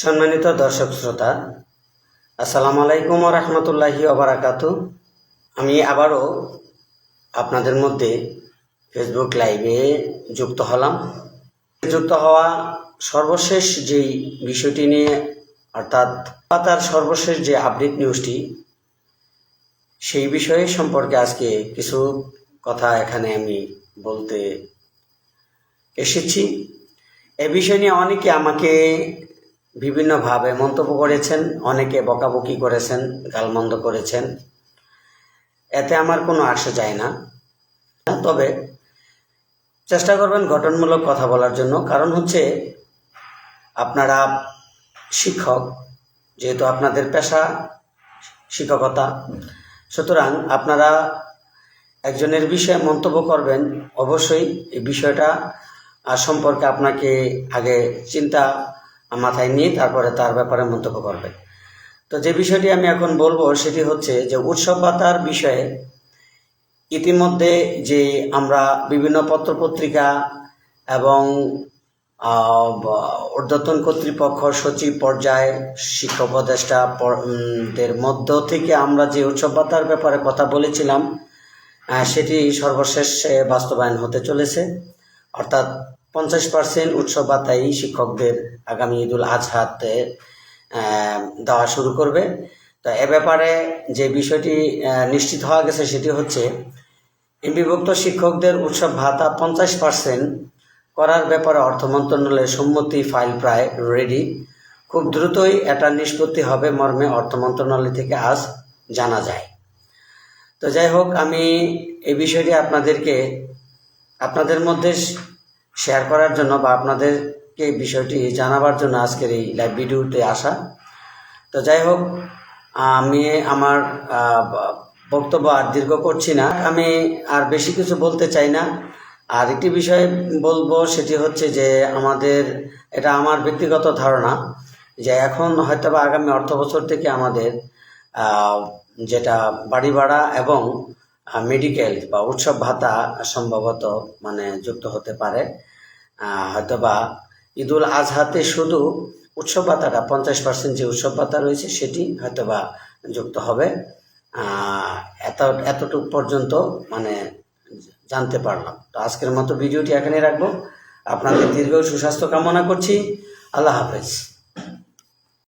সম্মানিত দর্শক শ্রোতা, আসসালামু আলাইকুম রহমতুল্লাহি ওবরাকাত আমি আবারও আপনাদের মধ্যে ফেসবুক লাইভে যুক্ত হলাম। যুক্ত হওয়া সর্বশেষ যেই বিষয়টি নিয়ে, অর্থাৎ তার সর্বশেষ যে আপডেট নিউজটি সেই বিষয়ে সম্পর্কে আজকে কিছু কথা এখানে আমি বলতে এসেছি। এ বিষয় নিয়ে অনেকে আমাকে বিভিন্নভাবে মন্তব্য করেছেন, অনেকে বকাবকি করেছেন, গালমন্দ করেছেন। এতে আমার কোনো আসে যায় না। তবে চেষ্টা করবেন গঠনমূলক কথা বলার জন্য। কারণ হচ্ছে, আপনারা শিক্ষক, যেহেতু আপনাদের পেশা শিক্ষকতা, সুতরাং আপনারা একজনের বিষয়ে মন্তব্য করবেন, অবশ্যই এই বিষয়টা সম্পর্কে আপনাকে আগে চিন্তা মাথায় নিয়ে তারপরে তার ব্যাপারে মন্তব্য করবেন তো যে বিষয়টি আমি এখন বলব সেটি হচ্ছে যে উৎসব ভাতার বিষয়ে ইতিমধ্যে যে আমরা বিভিন্ন পত্রপত্রিকা এবং ঊর্ধ্বতন কর্তৃপক্ষ, সচিব পর্যায়ে শিক্ষা উপদেষ্টা দের মধ্য থেকে আমরা যে উৎসব ভাতার ব্যাপারে কথা বলেছিলাম সেটি সর্বশেষ বাস্তবায়ন হতে চলেছে। অর্থাৎ পঞ্চাশ পার্সেন্ট উৎসব ভাতাই শিক্ষকদের আগামী ঈদুল আজহাতে দেওয়া শুরু করবে। তো এ ব্যাপারে যে বিষয়টি নিশ্চিত হওয়া গেছে সেটি হচ্ছে বিভক্ত শিক্ষকদের উৎসব ভাতা পঞ্চাশ পার্সেন্ট করার ব্যাপারে অর্থ মন্ত্রণালয়ের সম্মতি ফাইল প্রায় রেডি। খুব দ্রুতই এটা নিষ্পত্তি হবে মর্মে অর্থ মন্ত্রণালয় থেকে আজ জানা যায়। তো যাই হোক, আমি এই বিষয়টি আপনাদেরকে, আপনাদের মধ্যে শেয়ার করার জন্য বা আপনাদেরকে বিষয়টি জানাবার জন্য আজকের এই লাইভ ভিডিওতে আসা। তো যাই হোক, আমি আমার বক্তব্য আর দীর্ঘ করছি না। আমি আর বেশি কিছু বলতে চাই না। আর একটি বিষয় বলব, সেটি হচ্ছে যে আমাদের, এটা আমার ব্যক্তিগত ধারণা যে এখন হয়তো বা আগামী অর্থ বছর থেকে আমাদের যেটা বাড়ি ভাড়া এবং মেডিকেল বা উৎসব ভাতা সম্ভবত মানে যুক্ত হতে পারে। হয়তোবা ঈদুল আজহাতে শুধু উৎসব ভাতাটা, পঞ্চাশ পার্সেন্ট যে উৎসব ভাতা রয়েছে সেটি হয়তোবা যুক্ত হবে। এত, এতটুক পর্যন্ত মানে জানতে পারলাম। তো আজকের মতো ভিডিওটি এখানে রাখব। আপনাদের দীর্ঘ সুস্বাস্থ্য কামনা করছি। আল্লাহ হাফেজ।